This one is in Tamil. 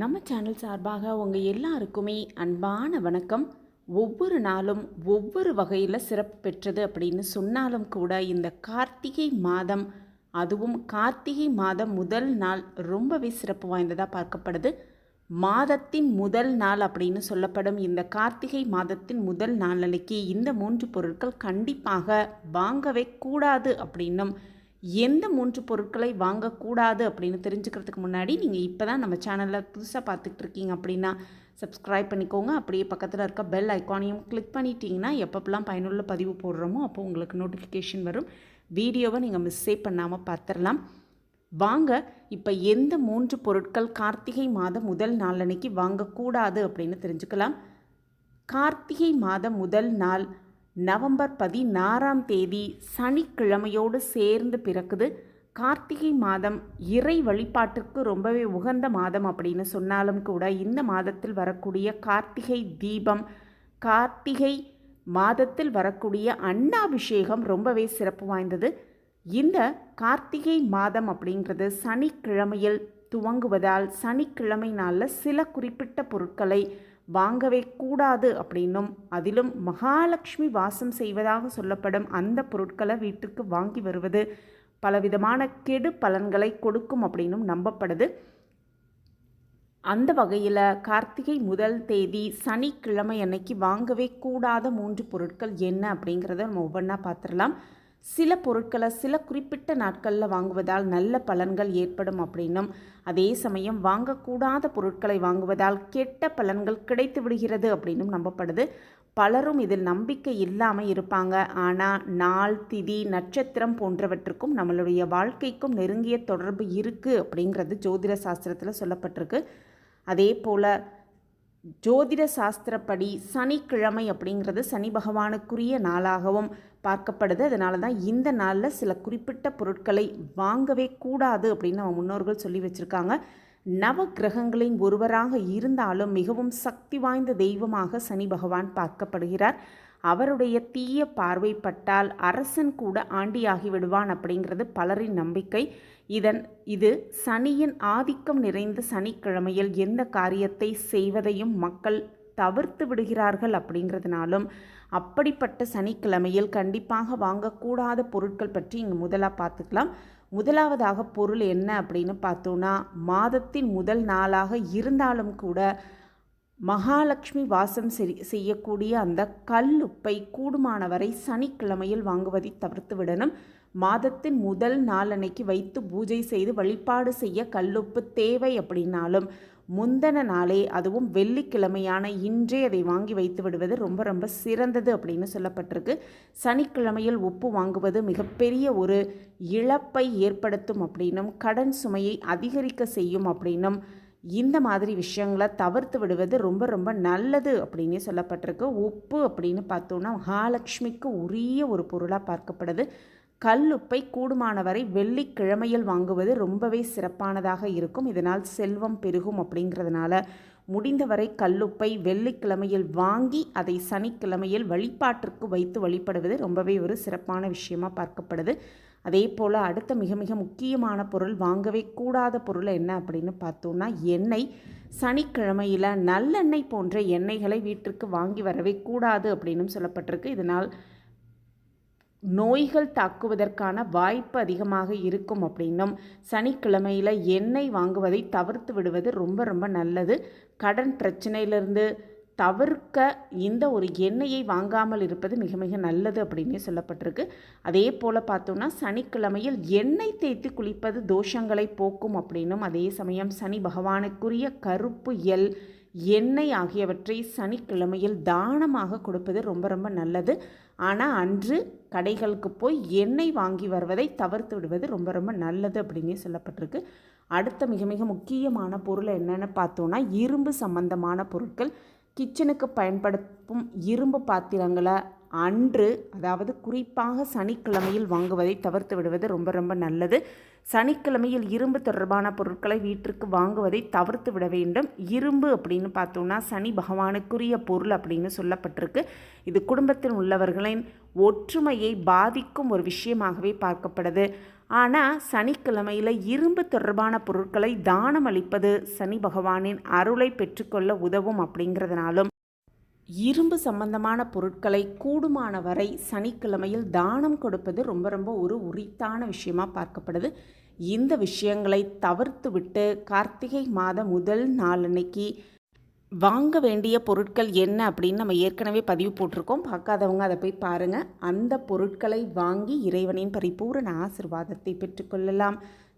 நம்ம சேனல் சார்பாக உங்கள் எல்லாருக்குமே அன்பான வணக்கம். ஒவ்வொரு நாளும் ஒவ்வொரு வகையில் சிறப்பு பெற்றது அப்படின்னு சொன்னாலும் கூட இந்த கார்த்திகை மாதம் அதுவும் கார்த்திகை மாதம் முதல் நாள் ரொம்பவே சிறப்பு வாய்ந்ததாக பார்க்கப்படுது. மாதத்தின் முதல் நாள் அப்படின்னு சொல்லப்படும் இந்த கார்த்திகை மாதத்தின் முதல் நாள் அன்னைக்கு இந்த மூன்று பொருட்கள் கண்டிப்பாக வாங்கவே கூடாது அப்படின்னும் எந்த மூன்று பொருட்களை வாங்கக்கூடாது அப்படின்னு தெரிஞ்சுக்கிறதுக்கு முன்னாடி நீங்கள் இப்போ தான் நம்ம சேனலில் புதுசாக பார்த்துட்டு இருக்கீங்க அப்படின்னா சப்ஸ்கிரைப் பண்ணிக்கோங்க. அப்படியே பக்கத்தில் இருக்க பெல் ஐக்கானையும் கிளிக் பண்ணிட்டீங்கன்னா எப்பப்பெல்லாம் பயனுள்ள பதிவு போடுறோமோ அப்போ உங்களுக்கு நோட்டிஃபிகேஷன் வரும். வீடியோவை நீங்கள் மிஸ்ஸே பண்ணாமல் பார்த்துடலாம். வாங்க இப்போ எந்த மூன்று பொருட்கள் கார்த்திகை மாதம் முதல் நாளன்னைக்கு வாங்கக்கூடாது அப்படின்னு தெரிஞ்சுக்கலாம். கார்த்திகை மாதம் முதல் நாள் நவம்பர் பதினாறாம் தேதி சனிக்கிழமையோடு சேர்ந்து பிறக்குது. கார்த்திகை மாதம் இறை வழிபாட்டிற்கு ரொம்பவே உகந்த மாதம் அப்படின்னு சொன்னாலும் கூட இந்த மாதத்தில் வரக்கூடிய கார்த்திகை தீபம் கார்த்திகை மாதத்தில் வரக்கூடிய அன்னாபிஷேகம் ரொம்பவே சிறப்பு வாய்ந்தது. இந்த கார்த்திகை மாதம் அப்படிங்கிறது சனிக்கிழமையில் துவங்குவதால் சனிக்கிழமை நாளில் சில குறிப்பிட்ட பொருட்களை வாங்கவே கூடாது அப்படின்னும். அதிலும் மகாலட்சுமி வாசம் செய்வதாக சொல்லப்படும் அந்த பொருட்களை வீட்டுக்கு வாங்கி வருவது பலவிதமான கெடு பலன்களை கொடுக்கும் அப்படின்னும் நம்பப்படுது. அந்த வகையில் கார்த்திகை முதல் தேதி சனிக்கிழமை அன்னைக்கு வாங்கவே கூடாத மூன்று பொருட்கள் என்ன அப்படிங்கிறத நம்ம ஒவ்வொன்றா பார்த்துடலாம். சில பொருட்களை சில குறிப்பிட்ட நாட்களில் வாங்குவதால் நல்ல பலன்கள் ஏற்படும் அப்படின்னும். அதே சமயம் வாங்கக்கூடாத பொருட்களை வாங்குவதால் கெட்ட பலன்கள் கிடைத்து விடுகிறது அப்படின்னும் நம்பப்படுது. பலரும் இதில் நம்பிக்கை இல்லாமல் இருப்பாங்க. ஆனால் நாள் திதி நட்சத்திரம் போன்றவற்றுக்கும் நம்மளுடைய வாழ்க்கைக்கும் நெருங்கிய தொடர்பு இருக்குது அப்படிங்கிறது ஜோதிட சாஸ்திரத்தில் சொல்லப்பட்டிருக்கு. அதே போல் ஜோதிட சாஸ்திரப்படி சனிக்கிழமை அப்படிங்கிறது சனி பகவானுக்குரிய நாளாகவும் பார்க்கப்படுது. அதனால தான் இந்த நாளில் சில குறிப்பிட்ட பொருட்களை வாங்கவே கூடாது அப்படின்னு நம்ம முன்னோர்கள் சொல்லி வச்சுருக்காங்க. நவ கிரகங்களின் ஒருவராக இருந்தாலும் மிகவும் சக்தி வாய்ந்த தெய்வமாக சனி பகவான் பார்க்கப்படுகிறார். அவருடைய தீய பார்வைப்பட்டால் அரசன் கூட ஆண்டியாகி விடுவான் அப்படிங்கிறது பலரின் நம்பிக்கை. இதன் இது சனியின் ஆதிக்கம் நிறைந்த சனிக்கிழமையில் எந்த காரியத்தை செய்வதையும் மக்கள் தவிர்த்து விடுகிறார்கள் அப்படிங்கிறதுனாலும் அப்படிப்பட்ட சனிக்கிழமையில் கண்டிப்பாக வாங்கக்கூடாத பொருட்கள் பற்றி இங்கே முதலாக பார்த்துக்கலாம். முதலாவதாக பொருள் என்ன அப்படின்னு பார்த்தோன்னா மாதத்தின் முதல் நாளாக இருந்தாலும் கூட மகாலட்சுமி வாசம் செய்யக்கூடிய அந்த கல்லுப்பை கூடுமானவரை சனிக்கிழமையில் வாங்குவதை தவிர்த்து விடணும். மாதத்தின் முதல் நாளன்னைக்கு வைத்து பூஜை செய்து வழிபாடு செய்ய கல்லுப்பு தேவை அப்படின்னாலும் முந்தன நாளே அதுவும் வெள்ளிக்கிழமையான இன்றே அதை வாங்கி வைத்து விடுவது ரொம்ப ரொம்ப சிறந்தது அப்படின்னு சொல்லப்பட்டிருக்கு. சனிக்கிழமையில் உப்பு வாங்குவது மிகப்பெரிய ஒரு இழப்பை ஏற்படுத்தும் அப்படின்னும் கடன் சுமையை அதிகரிக்க செய்யும் அப்படின்னும் இந்த மாதிரி விஷயங்களை தவிர்த்து விடுவது ரொம்ப ரொம்ப நல்லது அப்படின்னு சொல்லப்பட்டிருக்கு. உப்பு அப்படின்னு பார்த்தோன்னா மகாலட்சுமிக்கு உரிய ஒரு பொருளாக பார்க்கப்படுது. கல்லுப்பை கூடுமானவரை வெள்ளிக்கிழமையில் வாங்குவது ரொம்பவே சிறப்பானதாக இருக்கும். இதனால் செல்வம் பெருகும் அப்படிங்கிறதுனால முடிந்தவரை கல்லுப்பை வெள்ளிக்கிழமையில் வாங்கி அதை சனிக்கிழமையில் வழிபாட்டிற்கு வைத்து வழிபடுவது ரொம்பவே ஒரு சிறப்பான விஷயமாக பார்க்கப்படுது. அதே போல் அடுத்த மிக மிக முக்கியமான பொருள் வாங்கவே கூடாத பொருள் என்ன அப்படின்னு பார்த்தோம்னா எண்ணெய். சனிக்கிழமையில் நல்லெண்ணெய் போன்ற எண்ணெய்களை வீட்டிற்கு வாங்கி வரவே கூடாது அப்படின்னும் சொல்லப்பட்டிருக்கு. இதனால் நோய்கள் தாக்குவதற்கான வாய்ப்பு அதிகமாக இருக்கும் அப்படின்னும் சனிக்கிழமையில் எண்ணெய் வாங்குவதை தவிர்த்து விடுவது ரொம்ப ரொம்ப நல்லது. கடன் பிரச்சனையிலிருந்து தவிர்க்க இந்த ஒரு எண்ணெயை வாங்காமல் இருப்பது மிக மிக நல்லது அப்படின்னு சொல்லப்பட்டிருக்கு. அதே போல் பார்த்தோம்னா சனிக்கிழமையில் எண்ணெய் தேய்த்து குளிப்பது தோஷங்களை போக்கும் அப்படின்னும் அதே சமயம் சனி பகவானுக்குரிய கருப்பு எல் எண்ணெய் ஆகியவற்றை சனிக்கிழமையில் தானமாக கொடுப்பது ரொம்ப ரொம்ப நல்லது. ஆனால் அன்று கடைகளுக்கு போய் எண்ணெய் வாங்கி வருவதை தவிர்த்து விடுவது ரொம்ப ரொம்ப நல்லது அப்படின்னு சொல்லப்பட்டிருக்கு. அடுத்த மிக மிக முக்கியமான பொருள் என்னென்னு பார்த்தோன்னா இரும்பு சம்பந்தமான பொருட்கள். கிச்சனுக்கு பயன்படுத்தும் இரும்பு பாத்திரங்களை அன்று அதாவது குறிப்பாக சனிக்கிழமையில் வாங்குவதை தவிர்த்து விடுவது ரொம்ப ரொம்ப நல்லது. சனிக்கிழமையில் இரும்பு தொடர்பான பொருட்களை வீட்டிற்கு வாங்குவதை தவிர்த்து விட வேண்டும். இரும்பு அப்படின்னு பார்த்தோம்னா சனி பகவானுக்குரிய பொருள் அப்படின்னு சொல்லப்பட்டிருக்கு. இது குடும்பத்தில் உள்ளவர்களின் ஒற்றுமையை பாதிக்கும் ஒரு விஷயமாகவே பார்க்கப்படுது. ஆனால் சனிக்கிழமையில் இரும்பு தொடர்பான பொருட்களை தானம் அளிப்பது சனி பகவானின் அருளை பெற்றுக்கொள்ள உதவும் அப்படிங்கிறதுனாலும் இரும்பு சம்பந்தமான பொருட்களை கூடுமான வரை சனிக்கிழமையில் தானம் கொடுப்பது ரொம்ப ரொம்ப ஒரு உரித்தான விஷயமா பார்க்கப்படுது. இந்த விஷயங்களை தவிர்த்து விட்டு கார்த்திகை மாத முதல் நாளன்னைக்கு வாங்க வேண்டிய பொருட்கள் என்ன அப்படின்னு நம்ம ஏற்கனவே பதிவு போட்டிருக்கோம். பார்க்காதவங்க அதை போய் பாருங்கள் அந்த பொருட்களை வாங்கி இறைவனின் பரிபூரண ஆசிர்வாதத்தை பெற்றுக்கொள்ளலாம்.